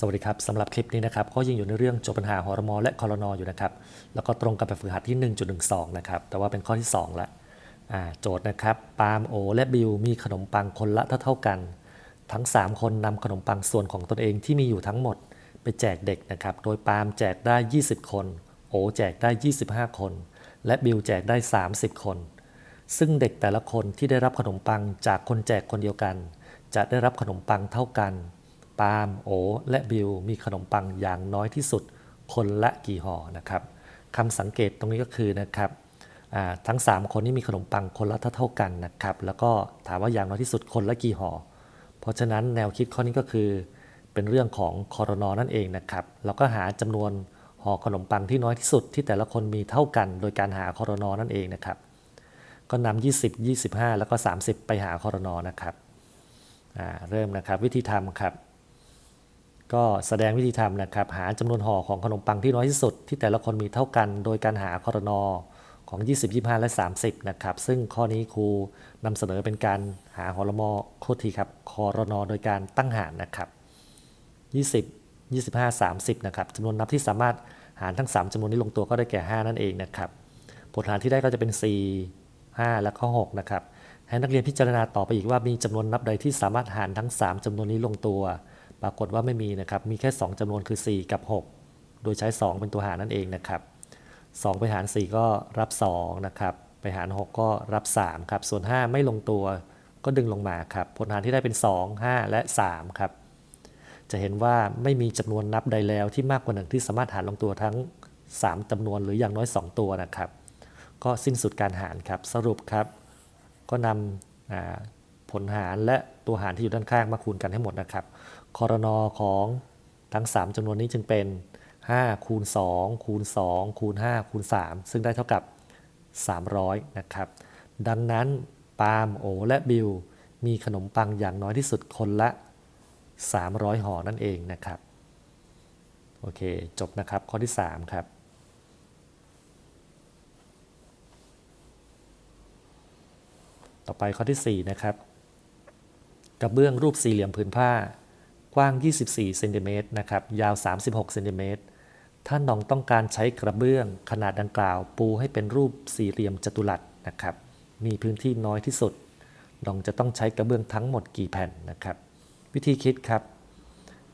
สวัสดีครับสำหรับคลิปนี้นะครับก็ยังอยู่ในเรื่องโจทย์ปัญหาหอรมอและคอรนออยู่นะครับ แล้วก็ตรงกับแบบฝึกหัดที่ 1.12 นะครับ แต่ว่าเป็นข้อที่ 2 ละอ่าโจทย์นะครับปาล์มโอ และบิวมีขนมปังคนละเท่าเท่ากัน ทั้ง 3 คนนำขนมปังส่วนของตนเองที่มีอยู่ทั้งหมด ไปแจกเด็กนะครับ โดยปาล์มแจกได้ 20 คน โอแจกได้ 25 คน และบิวแจกได้ 30 คน ซึ่งเด็กแต่ละคนที่ได้รับขนมปังจากคนแจกคนเดียวกัน จะได้รับขนมปังเท่ากัน ปาล์มโอ และบิวมีขนมปังอย่างน้อยที่สุด คนละกี่ห่อนะครับคำสังเกตตรงนี้ก็คือนะครับทั้ง 3 คนนี้มีขนมปังคนละเท่าเท่ากันนะครับแล้วก็ถามว่าอย่างน้อยที่สุดคนละกี่ห่อเพราะฉะนั้นแนวคิดข้อนี้ก็คือ เป็นเรื่องของคอรนอนั่นเองนะครับเราก็หาจำนวนห่อขนมปังที่น้อยที่สุดที่แต่ละคนมีเท่ากัน โดยการหาคอรนอนั่นเองนะครับก็นำ20 25 แล้วก็ 30 ไปหาคอรนอนะครับเริ่มนะครับวิธีทำครับ ก็แสดงวิธีทำนะครับ หาจำนวนห่อของขนมปังที่น้อยที่สุด ที่แต่ละคนมีเท่ากัน โดยการหาคอรนอของ 20 25 และ 30 นะครับ ซึ่งข้อนี้ครูนำเสนอเป็นการหาหอรมอโคตรทีครับคอรนอโดยการตั้งหารนะครับ20 25 30 นะครับจำนวนนับที่สามารถหารทั้ง 3จำนวนนี้ลงตัวก็ได้แก่ 5 นั่นเองนะครับ ผลหารที่ได้ก็จะเป็น 4 5 และข้อ 6 นะครับ ให้นักเรียนพิจารณาต่อไปอีกว่ามีจำนวนนับใดที่สามารถหารทั้ง 3จำนวนนี้ลงตัว ปรากฏว่าไม่มีนะครับ มีแค่ 2จำนวนคือ 4 กับ 6 โดยใช้ 2 เป็นตัวหารนั่นเองนะครับ 2 ไปหาร 4 ก็รับ 2 นะครับ ไปหาร 6 ก็รับ 3 ครับ ส่วน 5 ไม่ลงตัวก็ดึงลงมาครับ ผลหารที่ได้เป็น 2 5 และ 3 ครับ จะเห็นว่าไม่มีจำนวนนับใดแล้วที่มากกว่าหนึ่งที่สามารถหารลงตัวทั้ง 3จำนวนหรืออย่างน้อย 2 ตัวนะครับ ก็สิ้นสุดการหารครับ สรุปครับ ก็นำ ผลหารและตัวหารที่อยู่ด้านข้างมาคูณกันให้หมดนะครับคอรนอของทั้ง 3จำนวนนี้จึงเป็น 5 คูณ 2 คูณ 2 คูณ 5 คูณ 3 ซึ่งได้เท่ากับ 300 นะครับ ดังนั้นปาล์มโอและบิวมีขนมปังอย่างน้อยที่สุดคนละ 300 ห่อนั่นเองนะครับ โอเค จบนะครับ ข้อที่ 3 ครับ ต่อไปข้อที่ 4 นะครับ กระเบื้องรูปสี่เหลี่ยมผืนผ้ากว้าง 24 เซนติเมตรนะครับ ยาว 36 เซนติเมตร ถ้าน้องต้องการใช้กระเบื้องขนาดดังกล่าว ปูให้เป็นรูปสี่เหลี่ยมจัตุรัสนะครับ มีพื้นที่น้อยที่สุด น้องจะต้องใช้กระเบื้องทั้งหมดกี่แผ่นนะครับ วิธีคิดครับ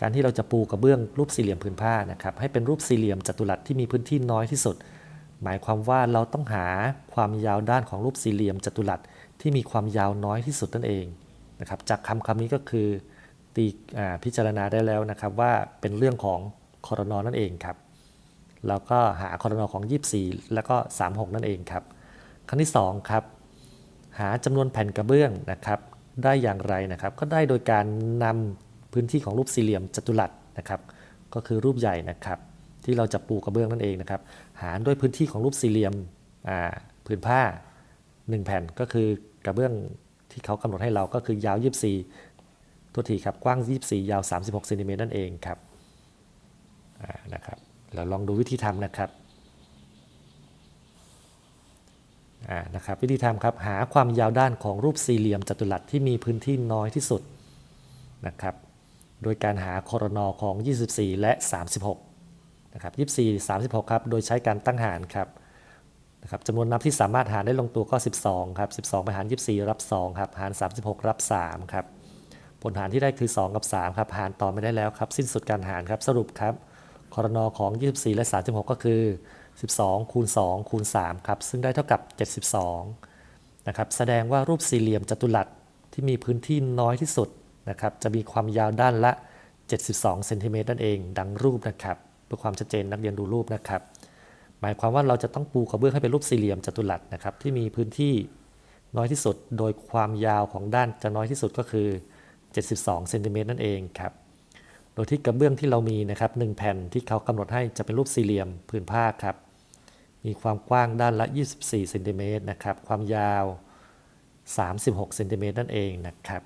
การที่เราจะปูกระเบื้องรูปสี่เหลี่ยมผืนผ้านะครับ ให้เป็นรูปสี่เหลี่ยมจัตุรัสที่มีพื้นที่น้อยที่สุด หมายความว่าเราต้องหาความยาวด้านของรูปสี่เหลี่ยมจัตุรัสที่มีความยาวน้อยที่สุดนั่นเอง นะครับจากคำคำนี้ก็คือตีอ่าพิจารณาได้แล้วนะครับว่าเป็นเรื่องของคอรนอนั่นเองครับแล้วก็หาคอรนอของ 24 แล้วก็ 36 นั่นเองครับขั้นที่2ครับหาจำนวนแผ่นกระเบื้องนะครับได้อย่างไรนะครับ ก็ได้โดยการนำพื้นที่ของรูปสี่เหลี่ยมจัตุรัสนะครับ ก็คือรูปใหญ่นะครับ ที่เราจะปูกระเบื้องนั่นเองนะครับ หารด้วยพื้นที่ของรูปสี่เหลี่ยมผืนผ้า 1 แผ่นก็คือกระเบื้อง ที่เขากำหนดให้เราก็คือยาว 24ตัวทีครับกว้าง 24 ยาว 36เซนติเมตรนั่นเองครับนะครับเราลองดูวิธีทำนะครับอ่านะครับวิธีทำครับหาความยาวด้านของรูปสี่เหลี่ยมจัตุรัสที่มีพื้นที่น้อยที่สุดนะครับโดยการหาคอรนอของ 24 และ 36นะครับ24 36 ครับ โดยใช้การตั้งหารครับ นะครับจำนวนนับที่สามารถหารได้ลงตัวก็ 12ครับ12 ไปหาร 24 รับ 2 ครับ หาร 36 รับ 3 ครับ ผลหารที่ได้คือ 2 กับ 3 ครับ หารต่อไม่ได้แล้วครับ สิ้นสุดการหารครับ สรุปครับคอรนอของ 24 และ 36 ก็คือ 12 คูณ 2 คูณ 3 ครับ ซึ่งได้เท่ากับ 72 นะครับ แสดงว่ารูปสี่เหลี่ยมจัตุรัสที่มีพื้นที่น้อยที่สุดนะครับ จะมีความยาวด้านละ 72 เซนติเมตรนั่นเอง ดังรูปนะครับ เพื่อความชัดเจนนักเรียนดูรูปนะครับ หมายความว่าเราจะต้องปูกระเบื้องให้เป็นรูปสี่เหลี่ยมจัตุรัสนะครับที่มีพื้นที่น้อยที่สุด โดยความยาวของด้านจะน้อยที่สุดก็คือ 72เซนติเมตรนั่นเองครับโดยที่กระเบื้องที่เรามีนะครับหนึ่งแผ่นที่เขากำหนดให้จะเป็นรูปสี่เหลี่ยมผืนผ้าครับมีความกว้างด้านละ 24เซนติเมตรนะครับความยาว 36เซนติเมตรนั่นเองนะครับ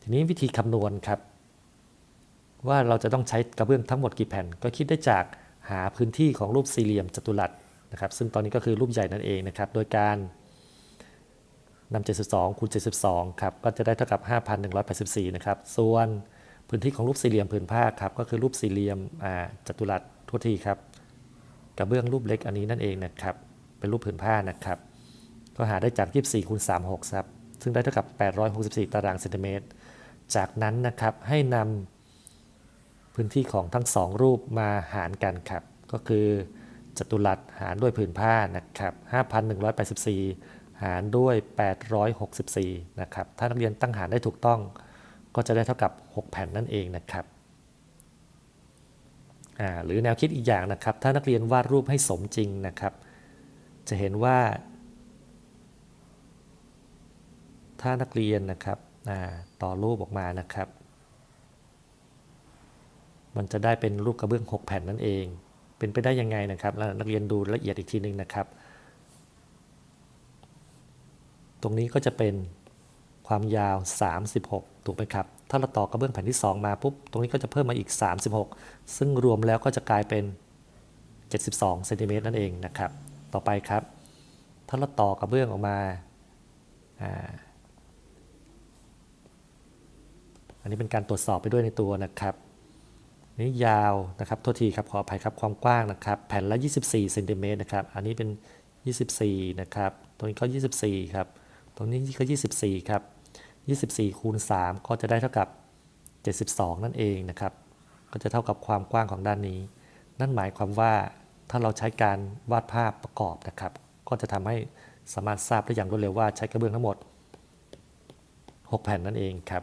ทีนี้วิธีคำนวณครับ ว่าเราจะต้องใช้กระเบื้องทั้งหมดกี่แผ่น ก็คิดได้จากหาพื้นที่ของรูปสี่เหลี่ยมจัตุรัส นะครับซึ่งตอนนี้ก็คือรูปใหญ่นั่นเองนะครับ โดยการนำ72คูณ72ครับก็จะได้เท่ากับ 5,184นะครับส่วนพื้นที่ของรูปสี่เหลี่ยมผืนผ้าครับก็คือรูปสี่เหลี่ยมจัตุรัสทั่วทีครับกระเบื้องรูปเล็กอันนี้นั่นเองนะครับเป็นรูปผืนผ้านะครับ ก็หาได้จาก 24คูณ36ครับซึ่งได้เท่ากับ 864 ตารางเซนติเมตร จากนั้นนะครับให้นำพื้นที่ของทั้งสองรูปมาหารกันครับก็คือ จตุรัสหารด้วยผืนผ้านะครับ5,184 หารด้วย 864 นะครับ ถ้านักเรียนตั้งหารได้ถูกต้อง ก็จะได้เท่ากับ 6 แผ่นนั่นเองนะครับหรือแนวคิดอีกอย่างนะครับ ถ้านักเรียนวาดรูปให้สมจริงนะครับ จะเห็นว่า ถ้านักเรียนนะครับต่อรูปออกมานะครับ มันจะได้เป็นรูปกระเบื้อง 6 แผ่นนั่นเอง เป็นไปได้ยังไงนะครับนักเรียนดูละเอียดอีกทีหนึ่งนะครับ ตรงนี้ก็จะเป็นความยาว 36 ถูกไหมครับ ถ้าเราต่อกระเบื้องแผ่นที่ 2 มาปุ๊บ ตรงนี้ก็จะเพิ่มมาอีก 36 ซึ่งรวมแล้วก็จะกลายเป็น 72เซนติเมตรนั่นเองนะครับ ต่อไปครับ ถ้าเราต่อกระเบื้องออกมาอ่าอันนี้เป็นการตรวจสอบไปด้วยในตัวนะครับ นี่ยาวนะครับโทษทีครับขออภัยครับความกว้างนะครับ แผ่นละ 24เซนติเมตรนะครับ อันนี้เป็น 24 นะครับ ตรงนี้ก็ 24 ครับ ตรงนี้ก็ 24 ครับ 24 คูณ 3 ก็จะได้เท่ากับ 72 นั่นเองนะครับ ก็จะเท่ากับความกว้างของด้านนี้ นั่นหมายความว่าถ้าเราใช้การวาดภาพประกอบนะครับ ก็จะทำให้สามารถทราบได้อย่างรวดเร็วว่าใช้กระเบื้องทั้งหมด 6 แผ่นนั่นเองครับ